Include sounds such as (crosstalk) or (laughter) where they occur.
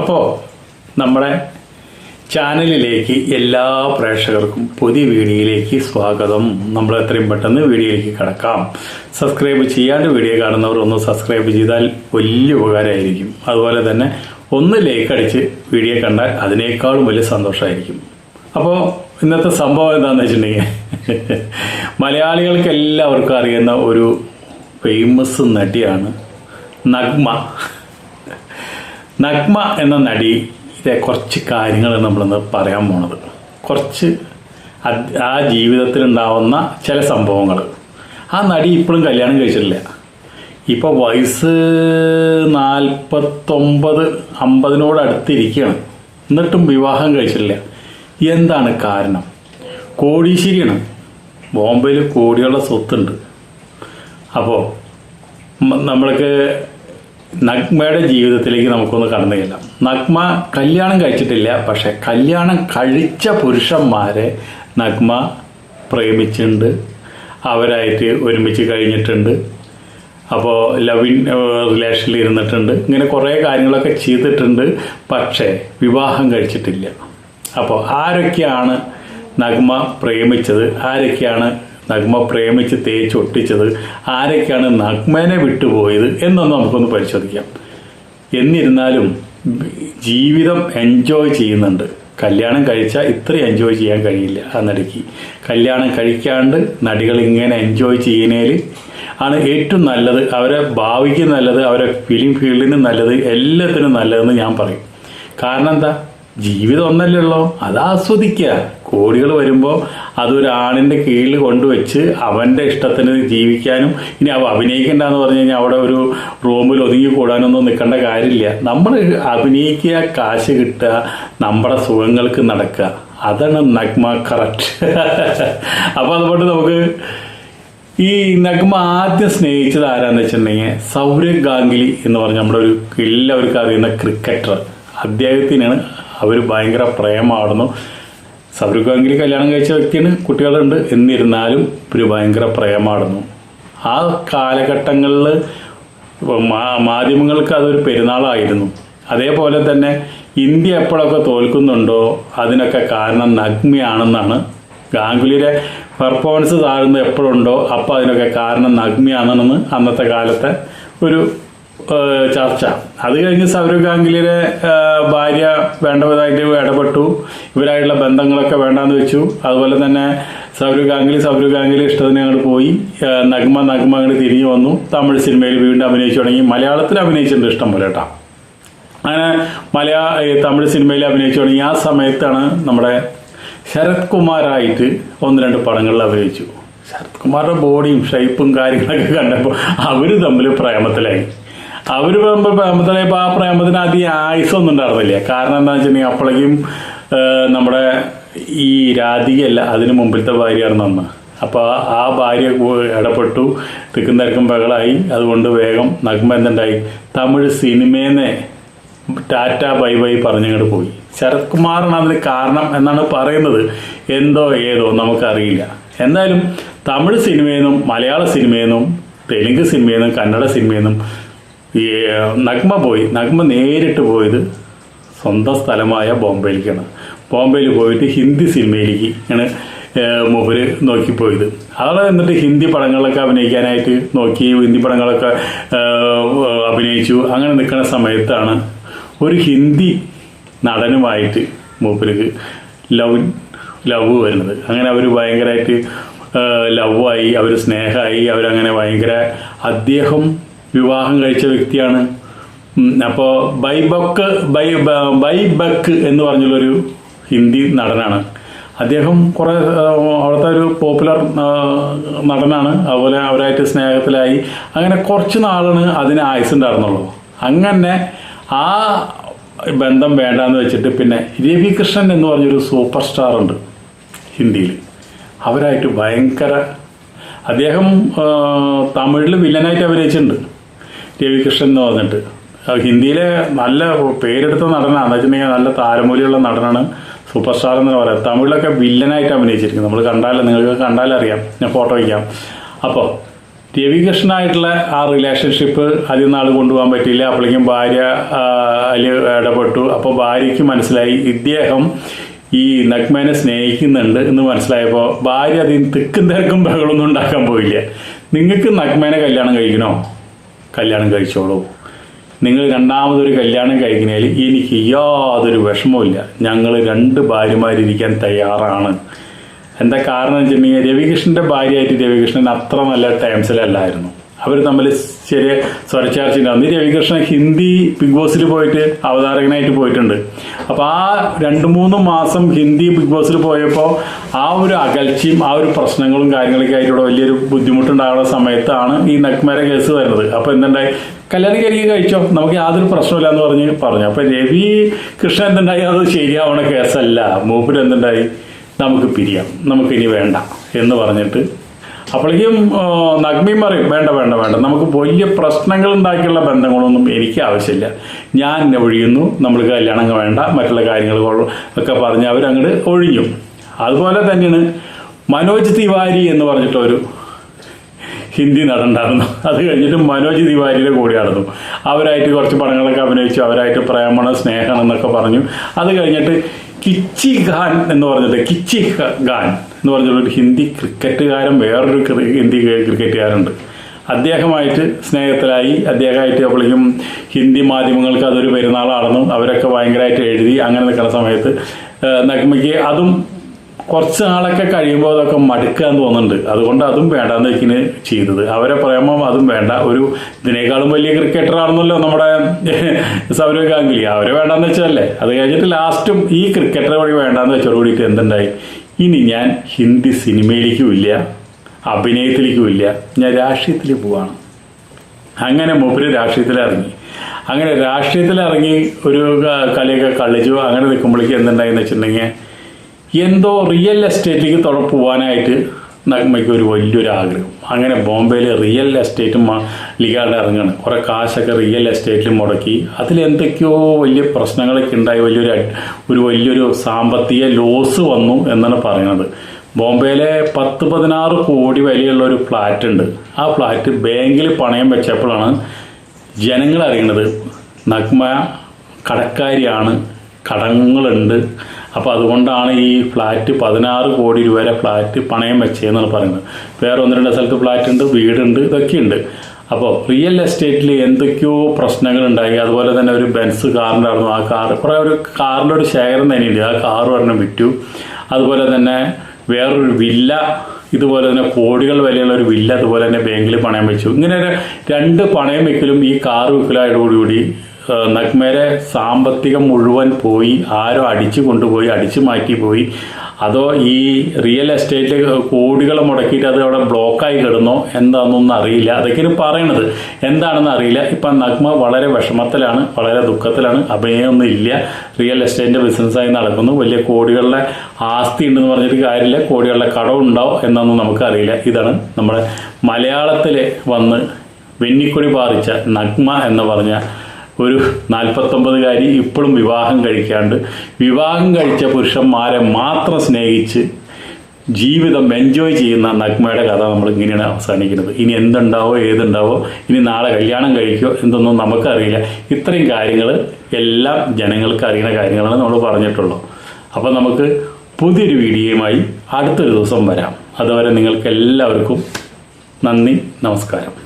അപ്പോൾ നമ്മുടെ ചാനലിലേക്ക് എല്ലാ പ്രേക്ഷകർക്കും പുതിയ വീഡിയോയിലേക്ക് സ്വാഗതം. നമ്മൾ എത്രയും പെട്ടെന്ന് വീഡിയോയിലേക്ക് കടക്കാം. സബ്സ്ക്രൈബ് ചെയ്യാണ്ട് വീഡിയോ കാണുന്നവർ ഒന്ന് സബ്സ്ക്രൈബ് ചെയ്താൽ വലിയ ഉപകാരമായിരിക്കും. അതുപോലെ തന്നെ ഒന്ന് ലൈക്ക് അടിച്ച് വീഡിയോ കണ്ടാൽ അതിനേക്കാളും വലിയ സന്തോഷമായിരിക്കും. അപ്പോൾ ഇന്നത്തെ സംഭവം എന്താണെന്ന് വെച്ചിട്ടുണ്ടെങ്കിൽ (laughs) മലയാളികൾക്ക് എല്ലാവർക്കും അറിയുന്ന ഒരു ഫേമസ് നടിയാണ് നഗ്മ. നഗ്മ എന്ന നടിയുടെ കുറച്ച് കാര്യങ്ങൾ നമ്മളിന്ന് പറയാൻ പോണത്. കുറച്ച് ആ ജീവിതത്തിലുണ്ടാവുന്ന ചില സംഭവങ്ങൾ ആ നടി ഇപ്പോഴും കല്യാണം കഴിച്ചിട്ടില്ല. ഇപ്പോൾ വയസ്സ് നാൽപ്പത്തൊമ്പത് അമ്പതിനോട് അടുത്തിരിക്കുകയാണ് എന്നിട്ടും വിവാഹം കഴിച്ചിട്ടില്ല. എന്താണ് കാരണം? കോടീശ്ശേരിയാണ് ബോംബെയിൽ കോടിയുള്ള സ്വത്തുണ്ട്. അപ്പോൾ നമ്മൾക്ക് നഗ്മയുടെ ജീവിതത്തിലേക്ക് നമുക്കൊന്ന് കടന്നു ചെല്ലാം. നഗ്മ കല്യാണം കഴിച്ചിട്ടില്ല പക്ഷെ കല്യാണം കഴിച്ച പുരുഷന്മാരെ നഗ്മ പ്രേമിച്ചിട്ടുണ്ട്. അവരായിട്ട് ഒരുമിച്ച് കഴിഞ്ഞിട്ടുണ്ട്. അപ്പോൾ ലവിൻ റിലേഷനിൽ ഇരുന്നിട്ടുണ്ട്. ഇങ്ങനെ കുറേ കാര്യങ്ങളൊക്കെ ചെയ്തിട്ടുണ്ട് പക്ഷേ വിവാഹം കഴിച്ചിട്ടില്ല. അപ്പോൾ ആരൊക്കെയാണ് നഗ്മ പ്രേമിച്ചത്? ആരൊക്കെയാണ് നഗ്മ പ്രേമിച്ച് തേച്ച് ഒട്ടിച്ചത് ആരൊക്കെയാണ് നഗ്മനെ വിട്ടുപോയത് എന്നൊന്ന് നമുക്കൊന്ന് പരിശോധിക്കാം. എന്നിരുന്നാലും ജീവിതം എൻജോയ് ചെയ്യുന്നുണ്ട്. കല്യാണം കഴിച്ചാൽ ഇത്രയും എൻജോയ് ചെയ്യാൻ കഴിയില്ല ആ നടിക്ക്. കല്യാണം കഴിക്കാണ്ട് നടികൾ ഇങ്ങനെ എൻജോയ് ചെയ്യുന്നതിൽ ആണ് ഏറ്റവും നല്ലത്. അവരെ ഭാവിക്ക് നല്ലത് അവരെ ഫിലിം ഫീൽഡിന് നല്ലത് എല്ലാത്തിനും നല്ലതെന്ന് ഞാൻ പറയും. കാരണം എന്താ? ജീവിതം ഒന്നല്ലല്ലോ അത് ആസ്വദിക്കുക. കോടികൾ വരുമ്പോൾ അതൊരാണിന്റെ കീഴിൽ കൊണ്ടുവച്ച് അവന്റെ ഇഷ്ടത്തിന് ജീവിക്കാനും ഇനി അവ അഭിനയിക്കണ്ടെന്ന് പറഞ്ഞു കഴിഞ്ഞാൽ അവിടെ ഒരു റൂമിൽ ഒതുങ്ങി കൂടാനൊന്നും നിൽക്കേണ്ട കാര്യമില്ല. നമ്മൾ അഭിനയിക്കുക കാശ് കിട്ടുക നമ്മുടെ സുഖങ്ങൾക്ക് നടക്കുക. അതാണ് നഗ്മ കറക്റ്റ്. (laughs) അപ്പോൾ അതുകൊണ്ട് നമുക്ക് ഈ നഗ്മ ആദ്യം സ്നേഹിച്ചത് ആരാന്ന് വെച്ചിട്ടുണ്ടെങ്കിൽ സൗരവ് ഗാംഗുലി എന്ന് പറഞ്ഞ നമ്മുടെ ഒരു എല്ലാവർക്കും അറിയുന്ന ക്രിക്കറ്റർ അദ്ദേഹത്തിനാണ് അവർ ഭയങ്കര പ്രേമമായിരുന്നു സൗരവ് ഗാംഗുലി കല്യാണം കഴിച്ച വ്യക്തിയാണ് കുട്ടികളുണ്ട്. എന്നിരുന്നാലും ഒരു ഭയങ്കര പ്രേമമായിരുന്നു ആ കാലഘട്ടങ്ങളിൽ മാധ്യമങ്ങൾക്ക് അതൊരു പെരുന്നാളായിരുന്നു. അതേപോലെ തന്നെ ഇന്ത്യ എപ്പോഴൊക്കെ തോൽക്കുന്നുണ്ടോ അതിനൊക്കെ കാരണം നഗ്മിയാണെന്നാണ്. ഗാംഗുലിയുടെ പെർഫോമൻസ് താഴ്ന്നത് എപ്പോഴുണ്ടോ അപ്പോൾ അതിനൊക്കെ കാരണം നഗ്മിയാണെന്ന് അന്നത്തെ കാലത്തെ ഒരു ചർച്ച. അത് കഴിഞ്ഞ് സൗരവ് ഗാംഗുലിയുടെ ഭാര്യ വേണ്ടവിധമായിട്ട് ഇടപെട്ടു. ഇവരായിട്ടുള്ള ബന്ധങ്ങളൊക്കെ വേണ്ടാന്ന് വെച്ചു. അതുപോലെ തന്നെ സൗരവ് ഗാംഗുലി സൗരവ് ഗാംഗുലി ഇഷ്ടത്തിന് അങ്ങോട്ട് പോയി. നഗ്മ നഗ്മ അങ്ങോട്ട് തിരിഞ്ഞു വന്നു. തമിഴ് സിനിമയിൽ വീണ്ടും അഭിനയിച്ചു തുടങ്ങി. മലയാളത്തിൽ അഭിനയിച്ചിട്ടുണ്ട് ഇഷ്ടം പോലെ കേട്ടോ. അങ്ങനെ മലയാള തമിഴ് സിനിമയിൽ അഭിനയിച്ചു തുടങ്ങി. ആ സമയത്താണ് നമ്മുടെ ശരത് കുമാറായിട്ട് ഒന്ന് രണ്ട് പടങ്ങളിൽ അഭിനയിച്ചു. ശരത് കുമാറിന്റെ ബോഡിയും ഷേപ്പും കാര്യങ്ങളൊക്കെ കണ്ടപ്പോൾ അവർ തമ്മിൽ പ്രേമത്തിലായി. അവർ തമ്മിൽ പ്രേമത്തിലായപ്പോൾ ആ പ്രേമത്തിന് അധികം ആയുസൊന്നും ഉണ്ടായിരുന്നില്ല. കാരണം എന്താ വെച്ചിട്ടുണ്ടെങ്കിൽ അപ്പോഴേക്കും നമ്മുടെ ഈ രാധികയല്ല അതിന് മുമ്പിലത്തെ ഭാര്യയാണ് അന്ന്. അപ്പോൾ ആ ഭാര്യ ഇടപെട്ടു തിക്കും തിരക്കും ബഹളായി. അതുകൊണ്ട് വേഗം നഗ്മ എന്തുണ്ടായി തമിഴ് സിനിമേനെ ടാറ്റ ബൈ ബൈ പറഞ്ഞങ്ങോട്ട് പോയി. ശരത് കുമാറാണ് അതിന് കാരണം എന്നാണ് പറയുന്നത്. എന്തോ ഏതോ നമുക്കറിയില്ല. എന്തായാലും തമിഴ് സിനിമയിൽ നിന്നും മലയാള സിനിമയിൽ നിന്നും തെലുങ്ക് സിനിമയിൽ നിന്നും കന്നഡ സിനിമയിൽ നിന്നും ഈ നഗ്മ പോയി. നഗ്മ നേരിട്ട് പോയത് സ്വന്തം സ്ഥലമായ ബോംബെയിലേക്കാണ്. ബോംബെയിൽ പോയിട്ട് ഹിന്ദി സിനിമയിലേക്ക് ആണ് മൂപ്പര് നോക്കിപ്പോയത് അവിടെ എന്നിട്ട് ഹിന്ദി പടങ്ങളിലൊക്കെ അഭിനയിക്കാനായിട്ട് നോക്കി ഹിന്ദി പടങ്ങളൊക്കെ അഭിനയിച്ചു. അങ്ങനെ നിൽക്കുന്ന സമയത്താണ് ഒരു ഹിന്ദി നടനുമായിട്ട് മൂപ്പർക്ക് ലവ് ലവ് വരുന്നത്. അങ്ങനെ അവർ ഭയങ്കരമായിട്ട് ലവായി അവർ സ്നേഹമായി അവരങ്ങനെ ഭയങ്കര അദ്ദേഹം വിവാഹം കഴിച്ച വ്യക്തിയാണ്. അപ്പോൾ ബൈബക്ക് ബൈ ബൈബക്ക് എന്ന് പറഞ്ഞുള്ളൊരു ഹിന്ദി നടനാണ്. അദ്ദേഹം കുറേ അവിടുത്തെ ഒരു പോപ്പുലർ നടനാണ്. അതുപോലെ അവരായിട്ട് സ്നേഹത്തിലായി. അങ്ങനെ കുറച്ച് നാളാണ് അതിന് ആയുസ് ഉണ്ടായിരുന്നുള്ളൂ. അങ്ങനെ ആ ബന്ധം വേണ്ടാന്ന് വെച്ചിട്ട് പിന്നെ രവികൃഷ്ണൻ എന്ന് പറഞ്ഞൊരു സൂപ്പർ സ്റ്റാർ ഉണ്ട് ഹിന്ദിയിൽ. അവരായിട്ട് ഭയങ്കര അദ്ദേഹം തമിഴിൽ വില്ലനായിട്ട് അഭിനയിച്ചിട്ടുണ്ട്. രവികൃഷ്ണൻ എന്ന് പറഞ്ഞിട്ട്. ഹിന്ദിയിലെ നല്ല പേരെടുത്ത നടനാണ്. വെച്ചിട്ടുണ്ടെങ്കിൽ നല്ല താരമൂല്യമുള്ള നടനാണ് സൂപ്പർ സ്റ്റാർ എന്ന് പറയാം. തമിഴിലൊക്കെ വില്ലനായിട്ട് അഭിനയിച്ചിരിക്കുന്നത് നമ്മൾ കണ്ടാൽ നിങ്ങൾക്ക് കണ്ടാലറിയാം ഞാൻ ഫോട്ടോ വയ്ക്കാം. അപ്പോൾ രവികൃഷ്ണനായിട്ടുള്ള ആ റിലേഷൻഷിപ്പ് അധികം നാൾ കൊണ്ടുപോകാൻ പറ്റിയില്ല. അപ്പോഴേക്കും ഭാര്യ അതിൽ ഇടപെട്ടു. അപ്പോൾ ഭാര്യയ്ക്ക് മനസ്സിലായി ഇദ്ദേഹം ഈ നഗ്മേനെ സ്നേഹിക്കുന്നുണ്ട് എന്ന് മനസ്സിലായപ്പോൾ ഭാര്യ അതിന് തിക്കും തിരക്കും ബഹളൊന്നും ഉണ്ടാക്കാൻ പോയില്ല. നിങ്ങൾക്ക് നഗ്മേനെ കല്യാണം കഴിക്കണോ? കല്യാണം കഴിച്ചോളൂ. നിങ്ങൾ രണ്ടാമതൊരു കല്യാണം കഴിക്കുന്നതിൽ എനിക്ക് യാതൊരു വിഷമവുമില്ല. ഞങ്ങൾ രണ്ട് ഭാര്യമാരിരിക്കാൻ തയ്യാറാണ്. എന്താ കാരണം വെച്ചിട്ടുണ്ടെങ്കിൽ രവികൃഷ്ണന്റെ ഭാര്യയായിട്ട് രവികൃഷ്ണൻ അത്ര നല്ല ടൈംസിലല്ലായിരുന്നു അവർ തമ്മിൽ ചെറിയ സ്വരച്ചാർച്ചയുണ്ടായിരുന്നു രവികൃഷ്ണൻ ഹിന്ദി ബിഗ് ബോസിൽ പോയിട്ട് അവതാരകനായിട്ട് പോയിട്ടുണ്ട്. അപ്പോൾ ആ രണ്ട് മൂന്ന് മാസം ഹിന്ദി ബിഗ് ബോസിൽ പോയപ്പോൾ ആ ഒരു അകൽച്ചയും ആ ഒരു പ്രശ്നങ്ങളും കാര്യങ്ങളൊക്കെ ആയിട്ടുള്ള വലിയൊരു ബുദ്ധിമുട്ടുണ്ടാകുന്ന സമയത്താണ് ഈ നഗ്മര കേസ് വരുന്നത്. അപ്പോൾ എന്തുണ്ടായി? കല്യാണം കരിക കഴിച്ചോ? നമുക്ക് യാതൊരു പ്രശ്നമില്ല എന്ന് പറഞ്ഞ് പറഞ്ഞു. അപ്പോൾ രവി കൃഷ്ണൻ എന്തുണ്ടായി? അത് ശരിയാവണ കേസല്ല. മൂപ്പര് എന്തുണ്ടായി? നമുക്ക് പിരിയാം. നമുക്കിനി വേണ്ട എന്ന് പറഞ്ഞിട്ട് അപ്പോഴേക്കും നഗ്മി പറയും വേണ്ട വേണ്ട വേണ്ട. നമുക്ക് വലിയ പ്രശ്നങ്ങൾ ഉണ്ടാക്കിയുള്ള ബന്ധങ്ങളൊന്നും എനിക്ക് ആവശ്യമില്ല. ഞാൻ എന്നെ ഒഴിയുന്നു. നമ്മൾ കല്യാണം വേണ്ട. മറ്റുള്ള കാര്യങ്ങൾ ഒക്കെ പറഞ്ഞ് അവരങ്ങോട്ട് ഒഴിഞ്ഞു. അതുപോലെ തന്നെയാണ് മനോജ് തിവാരി എന്ന് പറഞ്ഞിട്ടൊരു ഹിന്ദി നടണ്ടായിരുന്നു അത് കഴിഞ്ഞിട്ട് മനോജ് തിവാരിയുടെ കൂടെ നടന്നു. അവരായിട്ട് കുറച്ച് പടങ്ങളൊക്കെ അഭിനയിച്ചു. അവരായിട്ട് പ്രേമണ സ്നേഹം എന്നൊക്കെ പറഞ്ഞു. അത് കഴിഞ്ഞിട്ട് കിച്ചി ഖാൻ എന്ന് പറഞ്ഞിട്ട് കിച്ചി ഖാൻ എന്ന് പറഞ്ഞുള്ള ഒരു ഹിന്ദി ക്രിക്കറ്റുകാരൻ വേറൊരു ഹിന്ദി ക്രിക്കറ്റുകാരുണ്ട്. അദ്ദേഹമായിട്ട് സ്നേഹത്തിലായി അദ്ദേഹമായിട്ട് അപ്പോഴേക്കും ഹിന്ദി മാധ്യമങ്ങൾക്ക് അതൊരു പെരുന്നാളാണെന്നും അവരൊക്കെ ഭയങ്കരമായിട്ട് എഴുതി അങ്ങനെ നിൽക്കുന്ന സമയത്ത് നഗ്മയ്ക്ക് അതും കുറച്ച് നാളൊക്കെ കഴിയുമ്പോൾ അതൊക്കെ മടുക്കുക എന്ന് തോന്നുന്നുണ്ട്. അതുകൊണ്ട് അതും വേണ്ടാന്ന് വെക്കിന് ചെയ്തത്. അവരെ പ്രേമം അതും വേണ്ട. ഒരു ഇതിനേക്കാളും വലിയ ക്രിക്കറ്ററാണെന്നല്ലോ നമ്മുടെ സൗരവ് ഗാംഗുലി. അവരെ വേണ്ടാന്ന് വെച്ചതല്ലേ. അത് കഴിഞ്ഞിട്ട് ലാസ്റ്റും ഈ ക്രിക്കറ്ററെ വഴി വേണ്ടാന്ന് വെച്ചോട് കൂടിയിട്ട് എന്തുണ്ടായി? ഇനി ഞാൻ ഹിന്ദി അഭിനയത്തിലേക്കും ഇല്ല ഞാൻ രാഷ്ട്രീയത്തിൽ പോവാണ്. അങ്ങനെ മൂപ്പര് രാഷ്ട്രീയത്തിൽ ഇറങ്ങി അങ്ങനെ രാഷ്ട്രീയത്തിൽ ഇറങ്ങി ഒരു കലയൊക്കെ കളിച്ചു. അങ്ങനെ നിൽക്കുമ്പോഴേക്ക് എന്തുണ്ടായെന്ന് വെച്ചിട്ടുണ്ടെങ്കിൽ എന്തോ റിയൽ എസ്റ്റേറ്റിലേക്ക് തുറ പോകാനായിട്ട് നഗ്മയ്ക്ക് ഒരു വലിയൊരു ആഗ്രഹം അങ്ങനെ ബോംബെയിലെ റിയൽ എസ്റ്റേറ്റ് ലിഗാർഡ് ഇറങ്ങുകയാണ് കുറേ കാശൊക്കെ റിയൽ എസ്റ്റേറ്റിൽ മുടക്കി. അതിൽ എന്തൊക്കെയോ വലിയ പ്രശ്നങ്ങളൊക്കെ ഉണ്ടായി. വലിയൊരു ഒരു വലിയൊരു സാമ്പത്തിക ലോസ് വന്നു എന്നാണ് പറയുന്നത്. ബോംബെയിലെ പത്ത് പതിനാറ് കോടി വിലയുള്ള ഒരു ഫ്ലാറ്റ് ഉണ്ട്. ആ ഫ്ലാറ്റ് ബാങ്കിൽ പണയം വെച്ചപ്പോഴാണ് ജനങ്ങൾ അറിയണത് നഗ്മ കടക്കാരിയാണ് കടങ്ങളുണ്ട് അപ്പോൾ അതുകൊണ്ടാണ് ഈ ഫ്ലാറ്റ് പതിനാറ് കോടി രൂപയുടെ ഫ്ലാറ്റ് പണയം വെച്ചതെന്നാണ് പറയുന്നത്. വേറെ ഒന്ന് രണ്ട് സ്ഥലത്ത് ഫ്ലാറ്റ് ഉണ്ട് വീടുണ്ട് ഇതൊക്കെയുണ്ട്. അപ്പോൾ റിയൽ എസ്റ്റേറ്റിൽ എന്തൊക്കെയോ പ്രശ്നങ്ങളുണ്ടായി. അതുപോലെ തന്നെ ഒരു ബെൻസ് കാറുണ്ടായിരുന്നു ആ കാർ കുറേ ഒരു കാറിന്റെ ഒരു ശേഖരം തന്നെയുണ്ട്. ആ കാർ ഒരെണ്ണം വിറ്റു. അതുപോലെ തന്നെ വേറൊരു വില്ല ഇതുപോലെ തന്നെ കോടികൾ വിലയുള്ള ഒരു വില്ല അതുപോലെ തന്നെ ബാങ്കിൽ പണയം വെച്ചു. ഇങ്ങനെ രണ്ട് പണയം വെക്കലും ഈ കാർ വിൽക്കലായതോടുകൂടി നഗ്മേരെ സാമ്പത്തികം മുഴുവൻ പോയി ആരോ അടിച്ചു കൊണ്ടുപോയി അടിച്ചു മാറ്റി പോയി. അതോ ഈ റിയൽ എസ്റ്റേറ്റ് കോടികൾ മുടക്കിയിട്ട് അത് അവിടെ ബ്ലോക്കായി കിടന്നോ? എന്താണെന്നൊന്നും അറിയില്ല. അതൊക്കെയാണ് പറയണത്. എന്താണെന്ന് അറിയില്ല. ഇപ്പം നഗ്മ വളരെ വിഷമത്തിലാണ് വളരെ ദുഃഖത്തിലാണ്. അഭിനയമൊന്നും ഇല്ല. റിയൽ എസ്റ്റേറ്റിന്റെ ബിസിനസ്സായി നടക്കുന്നു. വലിയ കോടികളുടെ ആസ്തി ഉണ്ടെന്ന് പറഞ്ഞിട്ട് കാര്യമില്ല. കോടികളുടെ കടമുണ്ടാവും എന്നൊന്നും നമുക്കറിയില്ല ഇതാണ് നമ്മുടെ മലയാളത്തിൽ വന്ന് വെന്നിക്കൊടി പാറിച്ച നഗ്മ എന്ന് പറഞ്ഞ ഒരു നാൽപ്പത്തൊമ്പതുകാരി ഇപ്പോഴും വിവാഹം കഴിക്കാണ്ട്. വിവാഹം കഴിച്ച പുരുഷന്മാരെ മാത്രം സ്നേഹിച്ച് ജീവിതം എൻജോയ് ചെയ്യുന്ന നഗ്മയുടെ കഥ നമ്മൾ ഇങ്ങനെയാണ് അവസാനിക്കുന്നത്. ഇനി എന്തുണ്ടാവോ ഏതുണ്ടാവോ ഇനി നാളെ കല്യാണം കഴിക്കോ എന്തൊന്നും നമുക്കറിയില്ല. ഇത്രയും കാര്യങ്ങൾ എല്ലാം ജനങ്ങൾക്ക് അറിയുന്ന കാര്യങ്ങളാണ് നമ്മൾ പറഞ്ഞിട്ടുള്ളൂ അപ്പോൾ നമുക്ക് പുതിയൊരു വീഡിയോയുമായി അടുത്തൊരു ദിവസം വരാം. അതുവരെ നിങ്ങൾക്ക് എല്ലാവർക്കും നന്ദി നമസ്കാരം.